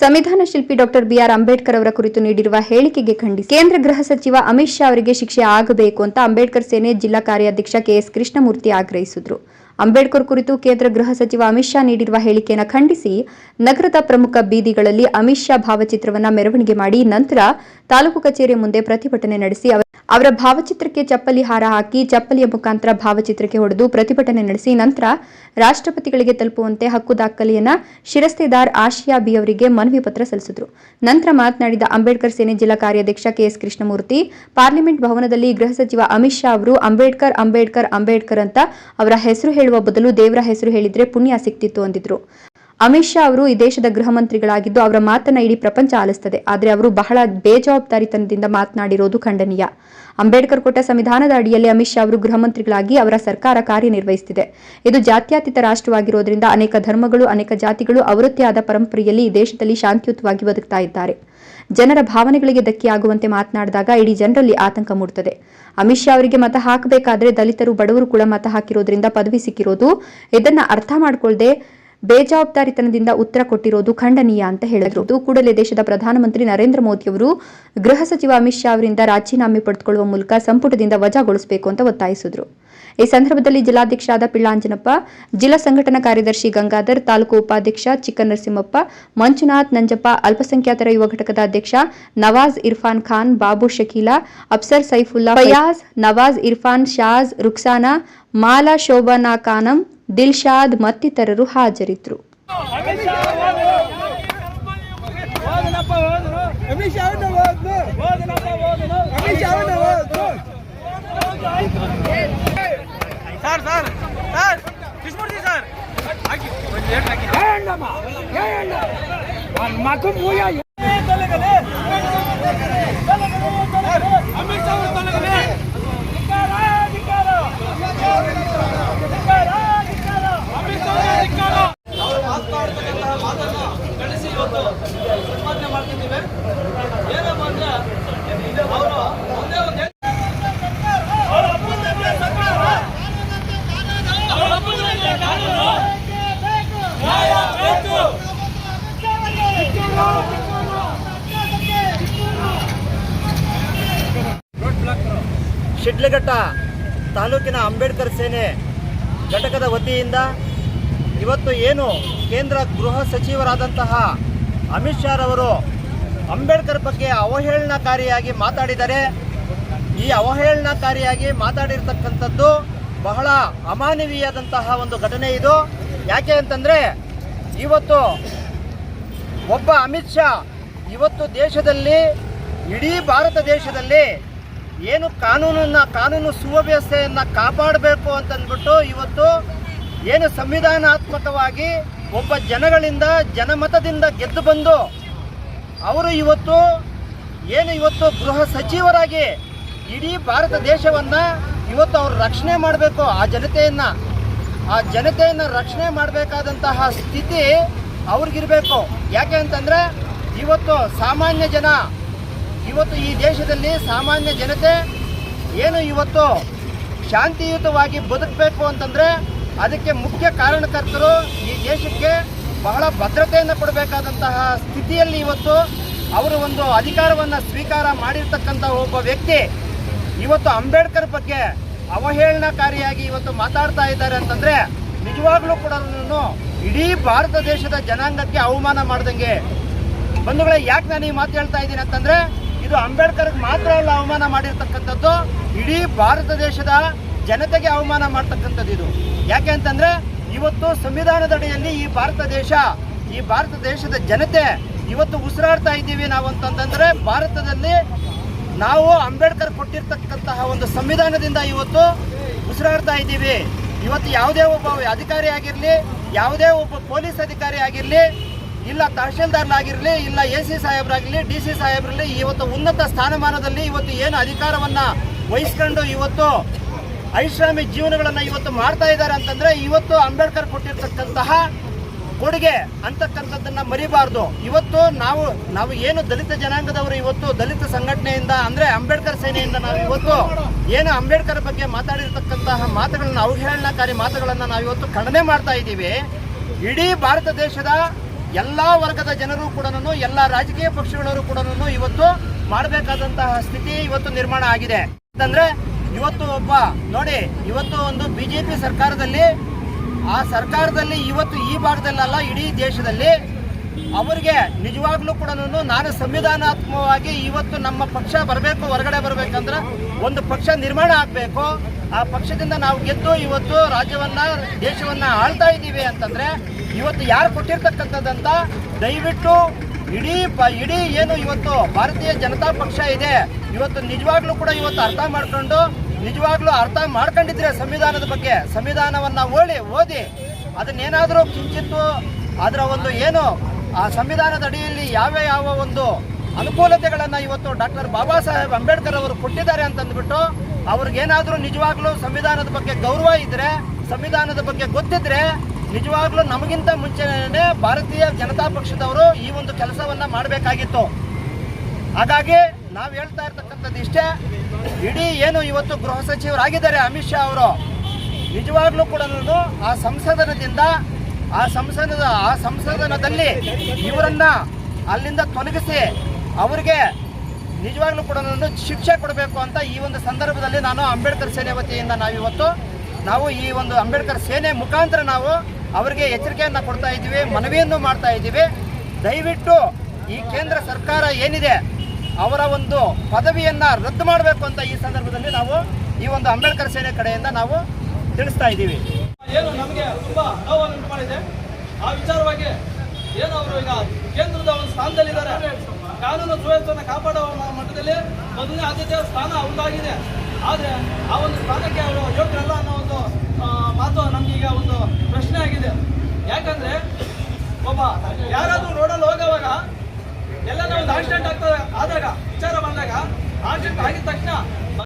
ಸಂವಿಧಾನ ಶಿಲ್ಪಿ doctor B R Ambedkar ಅವರ ಕುರಿತು ನೀಡಿರುವ ಹೇಳಿಕೆಗೆ ಖಂಡಿಸಿ ಕೇಂದ್ರ ಗೃಹ ಸಚಿವ ಅಮಿತ್ ಶಾ ಅವರಿಗೆ ಶಿಕ್ಷೆ ಆಗಬೇಕು ಅಂತ ಅಂಬೇಡ್ಕರ್ ಸೇನೆ ಜಿಲ್ಲಾ ಕಾರ್ಯಾಧ್ಯಕ್ಷ ಕೆಎಸ್ ಕೃಷ್ಣಮೂರ್ತಿ ಆಗ್ರಹಿಸಿದರು. ಅಂಬೇಡ್ಕರ್ ಕುರಿತು ಕೇಂದ್ರ ಗೃಹ ಸಚಿವ ಅಮಿತ್ ಶಾ ನೀಡಿರುವ ಹೇಳಿಕೆಯನ್ನು ಖಂಡಿಸಿ, ನಗರದ ಪ್ರಮುಖ ಬೀದಿಗಳಲ್ಲಿ ಅಮಿತ್ ಶಾ ಭಾವಚಿತ್ರವನ್ನ ಮೆರವಣಿಗೆ ಮಾಡಿ ನಂತರ ತಾಲೂಕು ಕಚೇರಿ ಮುಂದೆ ಪ್ರತಿಭಟನೆ ನಡೆಸಿ ಅವರ- ಭಾವಚಿತ್ರಕ್ಕೆ ಚಪ್ಪಲಿ ಹಾರ ಹಾಕಿ ಚಪ್ಪಲಿಯ ಮುಖಾಂತರ ಭಾವಚಿತ್ರಕ್ಕೆ ಹೊಡೆದು ಪ್ರತಿಭಟನೆ ನಡೆಸಿ ನಂತರ ರಾಷ್ಟ್ರಪತಿಗಳಿಗೆ ತಲುಪುವಂತೆ ಹಕ್ಕು ದಾಖಲೆಯನ್ನ ಶಿರಸ್ತೆದಾರ್ ಆಶಿಯಾ ಬಿ ಅವರಿಗೆ ಮನವಿ ಪತ್ರ ಸಲ್ಲಿಸಿದರು. ನಂತರ ಮಾತನಾಡಿದ ಅಂಬೇಡ್ಕರ್ ಸೇನೆ ಜಿಲ್ಲಾ ಕಾರ್ಯಾಧ್ಯಕ್ಷ ಕೆಎಸ್ ಕೃಷ್ಣಮೂರ್ತಿ, ಪಾರ್ಲಿಮೆಂಟ್ ಭವನದಲ್ಲಿ ಗೃಹ ಸಚಿವ ಅಮಿತ್ ಶಾ ಅವರು ಅಂಬೇಡ್ಕರ್ ಅಂಬೇಡ್ಕರ್ ಅಂಬೇಡ್ಕರ್ ಅಂತ ಅವರ ಹೆಸರು ಹೇಳುವ ಬದಲು ದೇವರ ಹೆಸರು ಹೇಳಿದ್ರೆ ಪುಣ್ಯ ಸಿಕ್ತಿತ್ತು ಅಂದಿದ್ರು. ಅಮಿತ್ ಶಾ ಅವರು ಈ ದೇಶದ ಗೃಹ ಮಂತ್ರಿಗಳಾಗಿದ್ದು ಅವರ ಮಾತನ್ನ ಇಡೀ ಪ್ರಪಂಚ ಆಲಿಸ್ತದೆ. ಆದರೆ ಅವರು ಬಹಳ ಬೇಜವಾಬ್ದಾರಿತನದಿಂದ ಮಾತನಾಡಿರೋದು ಖಂಡನೀಯ. ಅಂಬೇಡ್ಕರ್ ಕೊಟ್ಟ ಸಂವಿಧಾನದ ಅಡಿಯಲ್ಲಿ ಅಮಿತ್ ಶಾ ಅವರು ಗೃಹ ಮಂತ್ರಿಗಳಾಗಿ ಅವರ ಸರ್ಕಾರ ಕಾರ್ಯನಿರ್ವಹಿಸುತ್ತಿದೆ ಇದು ಜಾತ್ಯತೀತ ರಾಷ್ಟ್ರವಾಗಿರೋದ್ರಿಂದ ಅನೇಕ ಧರ್ಮಗಳು, ಅನೇಕ ಜಾತಿಗಳು ಅವರದ್ದೇ ಆದ ಪರಂಪರೆಯಲ್ಲಿ ಈ ದೇಶದಲ್ಲಿ ಶಾಂತಿಯುತವಾಗಿ ಬದುಕ್ತಾ ಇದ್ದಾರೆ. ಜನರ ಭಾವನೆಗಳಿಗೆ ಧಕ್ಕೆಯಾಗುವಂತೆ ಮಾತನಾಡಿದಾಗ ಇಡೀ ಜನರಲ್ಲಿ ಆತಂಕ ಮೂಡುತ್ತದೆ ಅಮಿತ್ ಶಾ ಅವರಿಗೆ ಮತ ಹಾಕಬೇಕಾದ್ರೆ ದಲಿತರು, ಬಡವರು ಕೂಡ ಮತ ಹಾಕಿರೋದ್ರಿಂದ ಪದವಿ ಸಿಕ್ಕಿರೋದು ಇದನ್ನ ಅರ್ಥ ಮಾಡ್ಕೊಳ್ದೆ ಬೇಜವಾಬ್ದಾರಿತನದಿಂದ ಉತ್ತರ ಕೊಟ್ಟಿರೋದು ಖಂಡನೀಯ ಅಂತ ಹೇಳಿದ್ರು. ಕೂಡಲೇ ದೇಶದ ಪ್ರಧಾನಮಂತ್ರಿ ನರೇಂದ್ರ ಮೋದಿ ಅವರು ಗೃಹ ಸಚಿವ ಅಮಿತ್ ಶಾ ಅವರಿಂದ ರಾಜೀನಾಮೆ ಪಡೆದುಕೊಳ್ಳುವ ಮೂಲಕ ಸಂಪುಟದಿಂದ ವಜಾಗೊಳಿಸಬೇಕು ಅಂತ ಒತ್ತಾಯಿಸಿದ್ರು. ಈ ಸಂದರ್ಭದಲ್ಲಿ ಜಿಲ್ಲಾಧ್ಯಕ್ಷರಾದ ಪಿಳ್ಳಾಂಜನಪ್ಪ, ಜಿಲ್ಲಾ ಸಂಘಟನಾ ಕಾರ್ಯದರ್ಶಿ ಗಂಗಾಧರ್, ತಾಲೂಕು ಉಪಾಧ್ಯಕ್ಷ ಚಿಕ್ಕನರಸಿಂಹಪ್ಪ, ಮಂಜುನಾಥ್ ನಂಜಪ್ಪ, ಅಲ್ಪಸಂಖ್ಯಾತರ ಯುವ ಘಟಕದ ಅಧ್ಯಕ್ಷ ನವಾಜ್ ಇರ್ಫಾನ್ ಖಾನ್, ಬಾಬು ಶಕೀಲಾ, ಅಫ್ಸರ್ ಸೈಫುಲ್ಲಾ, ಫಯಾಜ್ ನವಾಜ್ ಇರ್ಫಾನ್, ಶಾಜ್ ರುಕ್ಸಾನಾ, ಮಾಲಾ ಶೋಭಾನಾ ಖಾನಂ ದಿಲ್ಶಾದ್ ಮತ್ತಿತರರು ಹಾಜರಿದ್ದರು ಹೋದನಪ್ಪ ಹೋದನು ಅಮಿತ್ ಶಾ ಅವ್ರನ್ನ ಹೋದ್ನು ಹೋದನಪ್ಪ ಹೋದನು ಅಮಿತ್ ಶಾ ಅವ್ರನ್ನ ಹೋದ್ನು sir sir sir Krishnamurthy sir ಹಾಕಿ ಒಂದು ಲೇಟ್ ಹಾಕಿ ಹೇಳಮ್ಮ ಹೇಳ ಒಂದು ಮಕ್ಕ ಮೂಯ ತೊಲಗದೆ ಅಮಿತ್ ಶಾ ಅವರು ತೊಲಗದೆ ಧಿಕ್ಕಾರ ಧಿಕ್ಕಾರ ಧಿಕ್ಕಾರ ಧಿಕ್ಕಾರ ಅಮಿತ್ ಶಾ ಅವರೇ ಧಿಕ್ಕಾರ ನಾವು ಮಾತನಾಡ್ತಕ್ಕಂತಹ ಮಾತನ್ನ ಕಳಿಸಿ ಇವತ್ತು ಸಂಪಾದನೆ ಮಾಡ್ತಿದ್ದೀವಿ ಏನಪ್ಪ ಅಂದ್ರೆ ಅವರು ಒಂದೇ ಒಂದು ಶಿಡ್ಲಘಟ್ಟ ತಾಲೂಕಿನ ಅಂಬೇಡ್ಕರ್ ಸೇನೆ ಘಟಕದ ವತಿಯಿಂದ ಇವತ್ತು ಏನು ಕೇಂದ್ರ ಗೃಹ ಸಚಿವರಾದಂತಹ ಅಮಿತ್ ಶಾ ರವರು ಅಂಬೇಡ್ಕರ್ ಬಗ್ಗೆ ಅವಹೇಳನಕಾರಿಯಾಗಿ ಮಾತಾಡಿದ್ದಾರೆ ಈ ಅವಹೇಳನಕಾರಿಯಾಗಿ ಮಾತಾಡಿರ್ತಕ್ಕಂಥದ್ದು ಬಹಳ ಅಮಾನವೀಯದಂತಹ ಒಂದು ಘಟನೆ ಇದು. ಯಾಕೆ ಅಂತಂದರೆ ಇವತ್ತು ಒಬ್ಬ ಅಮಿತ್ ಶಾ ಇವತ್ತು ದೇಶದಲ್ಲಿ, ಇಡೀ ಭಾರತ ದೇಶದಲ್ಲಿ ಏನು ಕಾನೂನನ್ನ, ಕಾನೂನು ಸುವ್ಯವಸ್ಥೆಯನ್ನು ಕಾಪಾಡಬೇಕು ಅಂತಂದ್ಬಿಟ್ಟು ಇವತ್ತು ಏನು ಸಂವಿಧಾನಾತ್ಮಕವಾಗಿ ಒಬ್ಬ ಜನಗಳಿಂದ, ಜನಮತದಿಂದ ಗೆದ್ದು ಬಂದು ಅವರು ಇವತ್ತು ಏನು ಇವತ್ತು ಗೃಹ ಸಚಿವರಾಗಿ ಇಡೀ ಭಾರತ ದೇಶವನ್ನು ಇವತ್ತು ಅವರು ರಕ್ಷಣೆ ಮಾಡಬೇಕು, ಆ ಜನತೆಯನ್ನು. ಆ ಜನತೆಯನ್ನು ರಕ್ಷಣೆ ಮಾಡಬೇಕಾದಂತಹ ಸ್ಥಿತಿ ಅವ್ರಿಗಿರಬೇಕು. ಯಾಕೆ ಅಂತಂದ್ರೆ ಇವತ್ತು ಸಾಮಾನ್ಯ ಜನ ಇವತ್ತು ಈ ದೇಶದಲ್ಲಿ ಸಾಮಾನ್ಯ ಜನತೆ ಏನು ಇವತ್ತು ಶಾಂತಿಯುತವಾಗಿ ಬದುಕಬೇಕು ಅಂತಂದರೆ ಅದಕ್ಕೆ ಮುಖ್ಯ ಕಾರಣಕರ್ತರು ಈ ದೇಶಕ್ಕೆ ಬಹಳ ಭದ್ರತೆಯನ್ನು ಕೊಡಬೇಕಾದಂತಹ ಸ್ಥಿತಿಯಲ್ಲಿ ಇವತ್ತು ಅವರು ಒಂದು ಅಧಿಕಾರವನ್ನು ಸ್ವೀಕಾರ ಮಾಡಿರ್ತಕ್ಕಂಥ ಒಬ್ಬ ವ್ಯಕ್ತಿ ಇವತ್ತು ಅಂಬೇಡ್ಕರ್ ಬಗ್ಗೆ ಅವಹೇಳನಕಾರಿಯಾಗಿ ಇವತ್ತು ಮಾತಾಡ್ತಾ ಇದ್ದಾರೆ ಅಂತಂದರೆ ನಿಜವಾಗ್ಲೂ ಕೂಡ ಇಡೀ ಭಾರತ ದೇಶದ ಜನಾಂಗಕ್ಕೆ ಅವಮಾನ ಮಾಡ್ದಂಗೆ. ಬಂಧುಗಳೇ, ಯಾಕೆ ನಾನು ಈ ಮಾತು ಹೇಳ್ತಾ ಇದ್ದೀನಿ ಅಂತಂದ್ರೆ ಇದು ಅಂಬೇಡ್ಕರ್ಗೆ ಮಾತ್ರ ಅಲ್ಲ ಅವಮಾನ ಮಾಡಿರ್ತಕ್ಕಂಥದ್ದು, ಇಡೀ ಭಾರತ ದೇಶದ ಜನತೆಗೆ ಅವಮಾನ ಮಾಡ್ತಕ್ಕಂಥದ್ದು ಇದು. ಯಾಕೆ ಅಂತಂದ್ರೆ, ಇವತ್ತು ಸಂವಿಧಾನದಡಿಯಲ್ಲಿ ಈ ಭಾರತ ದೇಶ, ಈ ಭಾರತ ದೇಶದ ಜನತೆ ಇವತ್ತು ಉಸಿರಾಡ್ತಾ ಇದ್ದೀವಿ ನಾವು ಅಂತಂತಂದ್ರೆ ಭಾರತದಲ್ಲಿ ನಾವು ಅಂಬೇಡ್ಕರ್ ಕೊಟ್ಟಿರ್ತಕ್ಕಂತಹ ಒಂದು ಸಂವಿಧಾನದಿಂದ ಇವತ್ತು ಉಸಿರಾಡ್ತಾ ಇದ್ದೀವಿ. ಇವತ್ತು ಯಾವುದೇ ಒಬ್ಬ ಅಧಿಕಾರಿ ಆಗಿರಲಿ, ಯಾವುದೇ ಒಬ್ಬ ಪೊಲೀಸ್ ಅಧಿಕಾರಿ ಆಗಿರಲಿ ಇಲ್ಲ ತಹಶೀಲ್ದಾರ್ನಾಗಿರಲಿ, ಇಲ್ಲ ಎ ಸಿ ಸಾಹೇಬ್ರಾಗಿರಲಿ, ಡಿ ಸಿ ಸಾಹೇಬ್ರಲ್ಲಿ ಇವತ್ತು ಉನ್ನತ ಸ್ಥಾನಮಾನದಲ್ಲಿ ಇವತ್ತು ಏನು ಅಧಿಕಾರವನ್ನು ವಹಿಸ್ಕೊಂಡು ಇವತ್ತು ಐಷಾಮಿ ಜೀವನಗಳನ್ನು ಇವತ್ತು ಮಾಡ್ತಾ ಇದ್ದಾರೆ ಅಂತಂದ್ರೆ ಇವತ್ತು ಅಂಬೇಡ್ಕರ್ ಕೊಟ್ಟಿರ್ತಕ್ಕಂತಹ ಕೊಡುಗೆ ಅಂತಕ್ಕಂಥದ್ದನ್ನು ಮರಿಬಾರ್ದು. ಇವತ್ತು ನಾವು ನಾವು ಏನು ದಲಿತ ಜನಾಂಗದವರು ಇವತ್ತು ದಲಿತ ಸಂಘಟನೆಯಿಂದ, ಅಂದ್ರೆ ಅಂಬೇಡ್ಕರ್ ಸೇನೆಯಿಂದ ನಾವು ಇವತ್ತು ಏನು ಅಂಬೇಡ್ಕರ್ ಬಗ್ಗೆ ಮಾತಾಡಿರ್ತಕ್ಕಂತಹ ಮಾತುಗಳನ್ನು, ಅವಹೇಳನಕಾರಿ ಮಾತುಗಳನ್ನು ನಾವು ಇವತ್ತು ಖಂಡನೆ ಮಾಡ್ತಾ ಇದ್ದೀವಿ. ಇಡೀ ಭಾರತ ದೇಶದ ಎಲ್ಲ ವರ್ಗದ ಜನರು ಕೂಡ ಎಲ್ಲ ರಾಜಕೀಯ ಪಕ್ಷಗಳವರು ಕೂಡ ಇವತ್ತು ಮಾಡಬೇಕಾದಂತಹ ಸ್ಥಿತಿ ಇವತ್ತು ನಿರ್ಮಾಣ ಆಗಿದೆ. ಅಂತಂದ್ರೆ ಇವತ್ತು ಒಬ್ಬ, ನೋಡಿ, ಇವತ್ತು ಒಂದು ಬಿಜೆಪಿ ಸರ್ಕಾರದಲ್ಲಿ, ಆ ಸರ್ಕಾರದಲ್ಲಿ ಇವತ್ತು ಈ ಭಾಗದಲ್ಲಲ್ಲ ಇಡೀ ದೇಶದಲ್ಲಿ ಅವರಿಗೆ ನಿಜವಾಗ್ಲೂ ಕೂಡ ನಾನು ಸಂವಿಧಾನಾತ್ಮಕವಾಗಿ ಇವತ್ತು ನಮ್ಮ ಪಕ್ಷ ಬರಬೇಕು, ಹೊರಗಡೆ ಬರಬೇಕಂದ್ರೆ ಒಂದು ಪಕ್ಷ ನಿರ್ಮಾಣ ಆಗಬೇಕು. ಆ ಪಕ್ಷದಿಂದ ನಾವು ಗೆದ್ದು ಇವತ್ತು ರಾಜ್ಯವನ್ನ, ದೇಶವನ್ನ ಆಳ್ತಾ ಇದ್ದೀವಿ ಅಂತಂದ್ರೆ ಇವತ್ತು ಯಾರು ಕೊಟ್ಟಿರ್ತಕ್ಕಂಥದ್ದಂತ ದಯವಿಟ್ಟು ಇಡೀ ಪ, ಇಡೀ ಏನು ಇವತ್ತು ಭಾರತೀಯ ಜನತಾ ಪಕ್ಷ ಇದೆ, ಇವತ್ತು ನಿಜವಾಗ್ಲೂ ಕೂಡ ಇವತ್ತು ಅರ್ಥ ಮಾಡ್ಕೊಂಡು, ನಿಜವಾಗ್ಲೂ ಅರ್ಥ ಮಾಡ್ಕೊಂಡಿದ್ರೆ ಸಂವಿಧಾನದ ಬಗ್ಗೆ, ಸಂವಿಧಾನವನ್ನ ಓಳಿ, ಓದಿ, ಅದನ್ನೇನಾದರೂ ಕಿಂಚಿತ್ತು, ಅದರ ಒಂದು ಏನು, ಆ ಸಂವಿಧಾನದ ಅಡಿಯಲ್ಲಿ ಯಾವ ಯಾವ ಒಂದು ಅನುಕೂಲತೆಗಳನ್ನು ಇವತ್ತು ಡಾಕ್ಟರ್ ಬಾಬಾ ಸಾಹೇಬ್ ಅಂಬೇಡ್ಕರ್ ಅವರು ಕೊಟ್ಟಿದ್ದಾರೆ ಅಂತಂದ್ಬಿಟ್ಟು, ಅವ್ರಿಗೇನಾದರೂ ನಿಜವಾಗ್ಲೂ ಸಂವಿಧಾನದ ಬಗ್ಗೆ ಗೌರವ ಇದ್ದರೆ ಸಂವಿಧಾನದ ಬಗ್ಗೆ ಗೊತ್ತಿದ್ರೆ ನಿಜವಾಗ್ಲೂ ನಮಗಿಂತ ಮುಂಚೆನೆ ಭಾರತೀಯ ಜನತಾ ಪಕ್ಷದವರು ಈ ಒಂದು ಕೆಲಸವನ್ನ ಮಾಡಬೇಕಾಗಿತ್ತು. ಹಾಗಾಗಿ ನಾವು ಹೇಳ್ತಾ ಇರ್ತಕ್ಕಂಥದ್ದು ಇಷ್ಟೇ. ಇಡೀ ಏನು ಇವತ್ತು ಗೃಹ ಸಚಿವರಾಗಿದ್ದಾರೆ ಅಮಿತ್ ಶಾ ಅವರು, ನಿಜವಾಗ್ಲೂ ಕೂಡ ಆ ಸಂಸದನದಿಂದ, ಆ ಸಂಸದದ, ಆ ಸಂಸದನದಲ್ಲಿ ಇವರನ್ನ ಅಲ್ಲಿಂದ ತೊಲಗಿಸಿ ಅವರಿಗೆ ನಿಜವಾಗ್ಲೂ ಕೂಡ ಶಿಕ್ಷೆ ಕೊಡಬೇಕು ಅಂತ ಈ ಒಂದು ಸಂದರ್ಭದಲ್ಲಿ ನಾನು ಅಂಬೇಡ್ಕರ್ ಸೇನೆ ವತಿಯಿಂದ ನಾವಿವತ್ತು, ನಾವು ಈ ಒಂದು ಅಂಬೇಡ್ಕರ್ ಸೇನೆ ಮುಖಾಂತರ ನಾವು ಅವರಿಗೆ ಎಚ್ಚರಿಕೆಯನ್ನು ಕೊಡ್ತಾ ಇದ್ದೀವಿ, ಮನವಿಯನ್ನು ಮಾಡ್ತಾ ಇದ್ದೀವಿ. ದಯವಿಟ್ಟು ಈ ಕೇಂದ್ರ ಸರ್ಕಾರ ಏನಿದೆ, ಅವರ ಒಂದು ಪದವಿಯನ್ನು ರದ್ದು ಮಾಡಬೇಕು ಅಂತ ಈ ಸಂದರ್ಭದಲ್ಲಿ ನಾವು ಈ ಒಂದು ಅಂಬೇಡ್ಕರ್ ಸೇನೆ ಕಡೆಯಿಂದ ನಾವು ತಿಳಿಸ್ತಾ ಇದ್ದೀವಿ. ಏನು ನಮಗೆ ತುಂಬ ನೋವನ್ನು ಉಂಟು ಮಾಡಿದೆ. ಆ ವಿಚಾರವಾಗಿ ಏನು ಅವರು ಈಗ ಕೇಂದ್ರದ ಒಂದು ಸ್ಥಾನದಲ್ಲಿದ್ದಾರೆ. ಕಾನೂನು ಸುವ್ಯವಸ್ಥೆಯನ್ನು ಕಾಪಾಡುವ ಮಟ್ಟದಲ್ಲಿ ಮೊದಲನೇ ಆದ್ಯತೆಯ ಸ್ಥಾನ ಅವ್ರದ್ದಾಗಿದೆ ಆದರೆ ಆ ಒಂದು ಸ್ಥಾನಕ್ಕೆ ಅವರು ಯೋಗ್ಯರಲ್ಲ ಅನ್ನೋ ಒಂದು ಮಾತು ನಮಗೀಗ ಒಂದು ಒಬ್ಬ ಯಾರಾದ್ರೂ ರೋಡಲ್ಲಿ ಹೋಗೋವಾಗ ಎಲ್ಲ ಒಂದು ಆಕ್ಸಿಡೆಂಟ್ ಆಗ್ತದೆ. ಆದಾಗ ವಿಚಾರ ಬಂದಾಗ ಆಕ್ಸಿಡೆಂಟ್ ಆಗಿದ ತಕ್ಷಣ